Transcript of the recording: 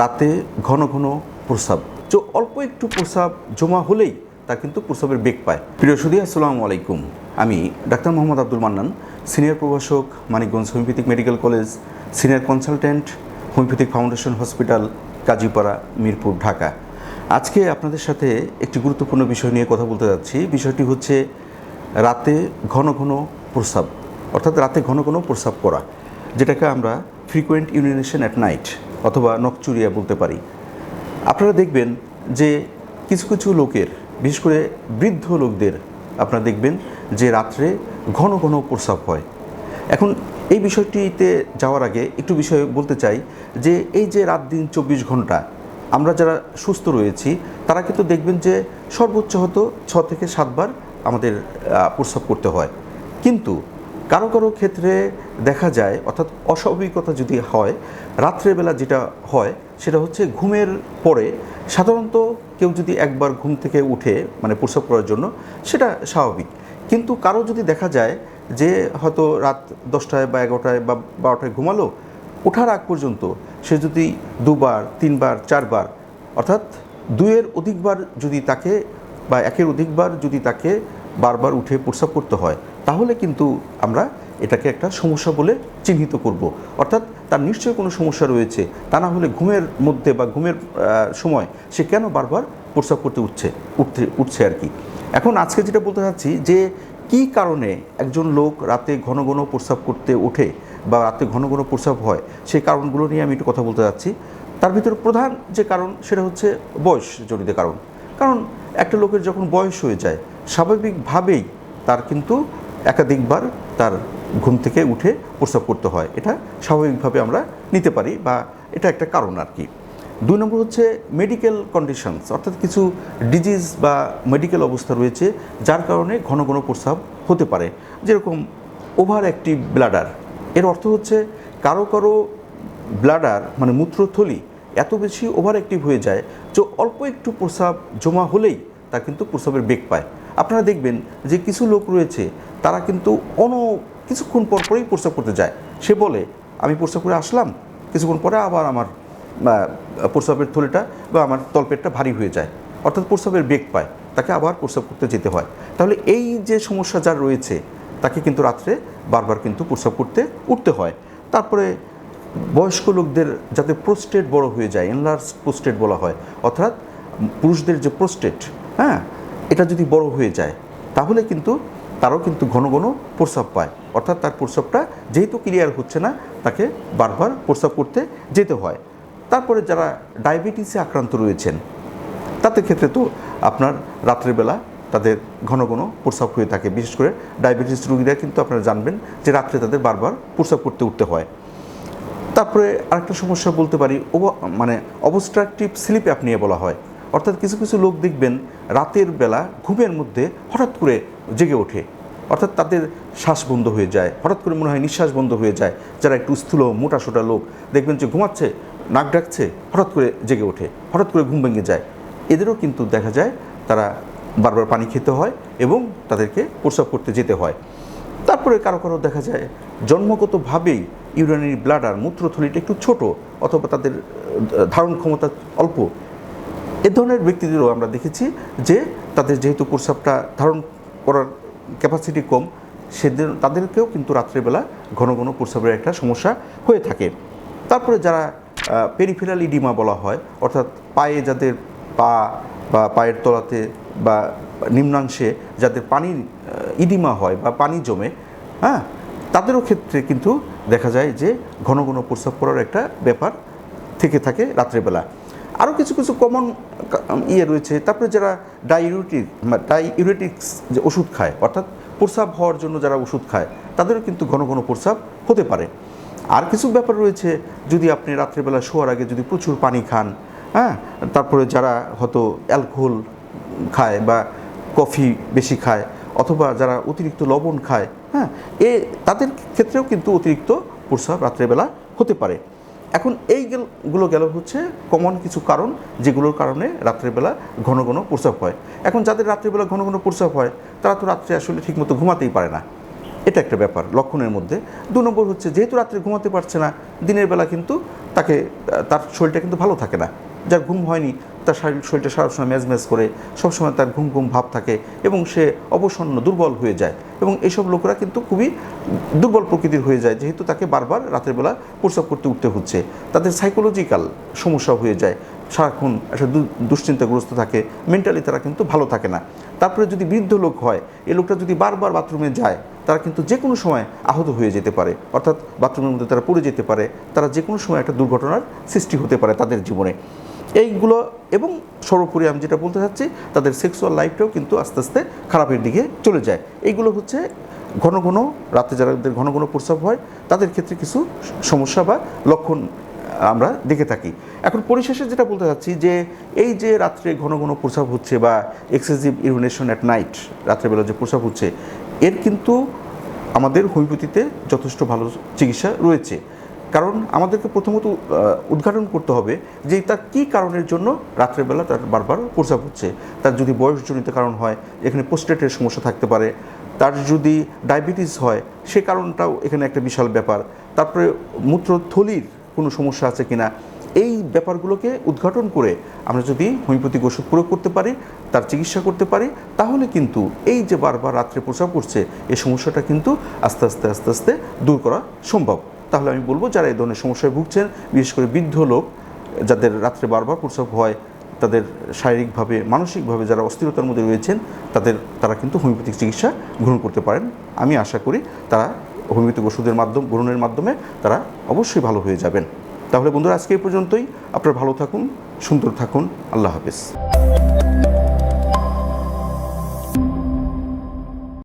রাতে ঘন ঘন প্রস্রাব। তো অল্প একটু প্রস্রাব জমা হলেই তা কিন্তু প্রস্রাবের বেগ পায়। প্রিয় সুদী আসসালামু আলাইকুম। আমি ডাক্তার মোহাম্মদ আব্দুল মান্নান, সিনিয়র প্রভাষক, Manikganj homeopathic medical college, senior consultant, homeopathic foundation hospital, Kazipara, Mirpur, Dhaka. আজকে আপনাদের সাথে একটি গুরুত্বপূর্ণ বিষয় নিয়ে কথা বলতে যাচ্ছি। বিষয়টি হচ্ছে রাতে ঘন ঘন প্রস্রাব, অর্থাৎ রাতে ঘন ঘন প্রস্রাব করা, যেটাকে আমরা ফ্রিকোয়েন্ট ইউরিনেশন অ্যাট নাইট অথবা নকচুরিয়া বলতে পারি। আপনারা দেখবেন যে কিছু কিছু লোকের, বিশেষ করে বৃদ্ধ লোকদের, আপনারা দেখবেন যে রাত্রে ঘন ঘন প্রস্রাব হয়। এখন এই বিষয়টিতে যাওয়ার আগে একটু বিষয় বলতে চাই যে এই যে রাত দিন চব্বিশ ঘণ্টা আমরা যারা সুস্থ রয়েছি, তারা কিন্তু দেখবেন যে সর্বোচ্চ হতো ছ থেকে সাতবার আমাদের প্রস্রাব করতে হয়। কিন্তু কারও কারও ক্ষেত্রে দেখা যায়, অর্থাৎ অস্বাভাবিকতা যদি হয়, রাত্রেবেলা যেটা হয়, সেটা হচ্ছে ঘুমের পরে সাধারণত কেউ যদি একবার ঘুম থেকে উঠে মানে প্রসব করার জন্য, সেটা স্বাভাবিক। কিন্তু কারও যদি দেখা যায় যে হয়তো রাত দশটায় বা এগারোটায় বা বারোটায় ঘুমালো, ওঠার আগ পর্যন্ত সে যদি দুবার, তিনবার, চারবার, অর্থাৎ দুইয়ের অধিকবার যদি তাকে বা একের অধিকবার যদি তাকে বারবার উঠে প্রস্রাব করতে হয় তাহলে কিন্তু আমরা এটাকে একটা সমস্যা বলে চিহ্নিত করব। অর্থাৎ তার নিশ্চয়ই কোনো সমস্যা রয়েছে। তা না হলে ঘুমের মধ্যে বা ঘুমের সময় সে কেন বারবার প্রস্রাব করতে উঠছে, উঠতে, উঠছে আর কি? এখন আজকে যেটা বলতে চাচ্ছি যে, কি কারণে একজন লোক রাতে ঘন ঘন প্রস্রাব করতে ওঠে বা রাতে ঘন ঘন প্রস্রাব হয়, সেই কারণগুলো নিয়ে আমি একটু কথা বলতে চাচ্ছি। তার ভিতরে প্রধান যে কারণ, সেটা হচ্ছে বয়স জনিত কারণ। কারণ একটা লোকের যখন বয়স হয়ে যায়, স্বাভাবিকভাবেই তার কিন্তু একাধিকবার তার ঘুম থেকে উঠে প্রস্রাব করতে হয়। এটা স্বাভাবিকভাবে আমরা নিতে পারি বা এটা একটা কারণ আর কি। দুই নম্বর হচ্ছে মেডিকেল কন্ডিশনস অর্থাৎ কিছু ডিজিজ বা মেডিকেল অবস্থা রয়েছে যার কারণে ঘন ঘন প্রস্রাব হতে পারে। যেরকম ওভার অ্যাক্টিভ ব্লাডার এর অর্থ হচ্ছে কারও কারও ব্লাডার মানে মূত্রথলি এত বেশি ওভার অ্যাক্টিভ হয়ে যায় যে অল্প একটু প্রস্রাব জমা হলেই তা কিন্তু প্রস্রাবের বেগ পায়। আপনারা দেখবেন যে কিছু লোক রয়েছে, তারা কিন্তু অন কিছুক্ষণ পর পরেই প্রস্রাব করতে যায়। সে বলে, আমি প্রস্রাব করে আসলাম, কিছুক্ষণ পরে আবার আমার প্রস্রাবের থলিটা বা আমার তলপেটটা ভারী হয়ে যায়। অর্থাৎ প্রস্রাবের বেগ পায়, তাকে আবার প্রস্রাব করতে যেতে হয়। তাহলে এই যে সমস্যা যার রয়েছে, তাকে কিন্তু রাত্রে বারবার কিন্তু প্রস্রাব করতে উঠতে হয়। তারপরে বয়স্ক লোকদের যাতে প্রোস্টেট বড় হয়ে যায় এনলার্জ প্রোস্টেট বলা হয়, অর্থাৎ পুরুষদের যে প্রোস্টেট হ্যাঁ এটা যদি বড় হয়ে যায়, তাহলে কিন্তু তারও কিন্তু ঘন ঘন প্রস্রাব পায়। অর্থাৎ তার প্রস্রাবটা যেহেতু ক্লিয়ার হচ্ছে না, তাকে বারবার প্রস্রাব করতে যেতে হয়। তারপরে যারা ডায়াবেটিসে আক্রান্ত রয়েছেন, তাদের ক্ষেত্রে তো আপনার রাত্রেবেলা তাদের ঘন ঘন প্রস্রাব হয়ে থাকে। বিশেষ করে ডায়াবেটিস রোগীরা কিন্তু আপনারা জানবেন যে রাত্রে তাদের বারবার প্রস্রাব করতে উঠতে হয়। তারপরে আরেকটা সমস্যা বলতে পারি ওভ- মানে অবস্ট্রাকটিভ স্লিপ অ্যাপনিয়া বলা হয়। অর্থাৎ কিছু কিছু লোক দেখবেন রাতের বেলা ঘুমের মধ্যে হঠাৎ করে জেগে ওঠে। অর্থাৎ তাদের শ্বাস বন্ধ হয়ে যায়। হঠাৎ করে মনে হয় নিঃশ্বাস বন্ধ হয়ে যায়। যারা একটু স্থূল, মোটা, সোটা লোক দেখবেন যে ঘুমাচ্ছে, নাক ডাকছে, হঠাৎ করে জেগে ওঠে, হঠাৎ করে ঘুম ভেঙে যায়। এদেরও কিন্তু দেখা যায় তারা বারবার পানি খেতে হয় এবং তাদেরকে প্রস্রাব করতে যেতে হয়। তারপরে কারও কারও দেখা যায় জন্মগতভাবেই ইউরানির ব্লাডার, মূত্রথলিটা একটু ছোট অথবা তাদের ধারণ ক্ষমতা অল্প এ ধরনের ব্যক্তিদেরও আমরা দেখেছি যে তাদের যেহেতু প্রস্রাবটা ধারণ করার ক্যাপাসিটি কম, সেদের, তাদেরকেও কিন্তু রাত্রেবেলা ঘন ঘন প্রস্রাবের একটা সমস্যা হয়ে থাকে। তারপরে যারা পেরিফেরাল ইডিমা বলা হয়, অর্থাৎ পায়ে যাদের পা বা পায়ের তলাতে বা নিম্নাংশে যাদের পানির ইডিমা হয় বা পানি জমে হ্যাঁ তাদেরও ক্ষেত্রে কিন্তু দেখা যায় যে ঘন ঘন প্রস্রাব করার একটা ব্যাপার থেকে থাকে রাত্রেবেলা। আরও কিছু কিছু কমন ইয়ে রয়েছে। তারপরে যারা ডাইউরেটিক ডাইউরেটিক্স যে ওষুধ খায়, অর্থাৎ প্রস্রাব হওয়ার জন্য যারা ওষুধ খায়, তাদেরও কিন্তু ঘন ঘন প্রস্রাব হতে পারে। আর কিছু ব্যাপার রয়েছে, যদি আপনি রাত্রেবেলা শোয়ার আগে যদি প্রচুর পানি খান হ্যাঁ? তারপরে যারা হয়তো অ্যালকোহল খায় বা কফি বেশি খায়, অথবা যারা অতিরিক্ত লবণ খায় হ্যাঁ? এ, তাদের ক্ষেত্রেও কিন্তু অতিরিক্ত প্রস্রাব রাত্রেবেলা হতে পারে। এখন এই গেল- গুলো গেল হচ্ছে কমন কিছু কারণ যেগুলোর কারণে রাত্রেবেলা ঘন ঘন প্রস্রাব হয়। এখন যাদের রাত্রেবেলা ঘন ঘন প্রস্রাব হয়, তারা তো রাত্রে আসলে ঠিকমতো ঘুমাতেই পারে না। এটা একটা ব্যাপার লক্ষণের মধ্যে। দু নম্বর হচ্ছে যেহেতু রাত্রে ঘুমাতে পারছে না, দিনের বেলা কিন্তু তাকে, তার শরীরটা কিন্তু ভালো থাকে না। যার ঘুম হয়নি তার শারীরিক শরীরটা সারাসময় ম্যাজ ম্যাজ করে, সবসময় তার ঘুম ঘুম ভাব থাকে এবং সে অবসন্ন, দুর্বল হয়ে যায়। এবং এইসব লোকরা কিন্তু খুবই দুর্বল প্রকৃতির হয়ে যায়, যেহেতু তাকে বারবার রাতের বেলা প্রস্রাব করতে উঠতে হচ্ছে। তাদের সাইকোলজিক্যাল সমস্যা হয়ে যায়। সারাক্ষণ একটা দুশ্চিন্তাগ্রস্ত থাকে মেন্টালি তারা কিন্তু ভালো থাকে না। তারপরে যদি বৃদ্ধ লোক হয় এই লোকটা যদি বারবার বাথরুমে যায়, তারা কিন্তু যে কোনো সময় আহত হয়ে যেতে পারে। অর্থাৎ বাথরুমের মধ্যে তারা পড়ে যেতে পারে। তারা যে কোনো সময় একটা দুর্ঘটনার সৃষ্টি হতে পারে তাদের জীবনে। এইগুলো এবং সর্বোপরি আমি যেটা বলতে চাচ্ছি, তাদের সেক্সুয়াল লাইফটাও কিন্তু আস্তে আস্তে খারাপের দিকে চলে যায়। এইগুলো হচ্ছে ঘন ঘন, রাতে যাদের ঘন ঘন প্রস্রাব হয়, তাদের ক্ষেত্রে কিছু সমস্যা বা লক্ষণ আমরা দেখে থাকি। এখন পরিশেষে যেটা বলতে চাচ্ছি যে, এই যে রাত্রে ঘন ঘন প্রস্রাব হচ্ছে বা এক্সেসিভ ইউরিনেশন অ্যাট নাইট রাত্রেবেলা যে প্রস্রাব হচ্ছে, এর কিন্তু আমাদের হোমিওপ্যাথিতে যথেষ্ট ভালো চিকিৎসা রয়েছে। কারণ আমাদেরকে প্রথমত উদ্ঘাটন করতে হবে যে তার কী কারণের জন্য রাত্রেবেলা তার বারবার প্রস্রাব হচ্ছে। তার যদি বয়সজনিত কারণ হয়, এখানে পোস্টেটের সমস্যা থাকতে পারে। তার যদি ডায়াবেটিস হয়, সে কারণটাও এখানে একটা বিশাল ব্যাপার। তারপরে মূত্রথলির কোনো সমস্যা আছে কিনা, এই ব্যাপারগুলোকে উদ্ঘাটন করে আমরা যদি হোমিওপ্যাথিক ওষুধ প্রয়োগ করতে পারি, তার চিকিৎসা করতে পারি, তাহলে কিন্তু এই যে বারবার রাত্রে প্রস্রাব করছে এই সমস্যাটা কিন্তু আস্তে আস্তে আস্তে আস্তে দূর করা সম্ভব। তাহলে আমি বলব যারা এই ধরনের সমস্যায় ভুগছেন, বিশেষ করে বৃদ্ধ লোক, যাদের রাত্রে বারবার প্রস্রাব হয়, তাদের শারীরিকভাবে, মানসিকভাবে যারা অস্থিরতার মধ্যে রয়েছেন, তাদের, তারা কিন্তু হোমিওপ্যাথিক চিকিৎসা গ্রহণ করতে পারেন। আমি আশা করি তারা হোমিওপ্যাথিক ওষুধের মাধ্যম, গ্রহণের মাধ্যমে তারা অবশ্যই ভালো হয়ে যাবেন। তাহলে বন্ধুরা, আজকে এই পর্যন্তই। আপনারা ভালো থাকুন, সুন্দর থাকুন। আল্লাহ হাফিজ।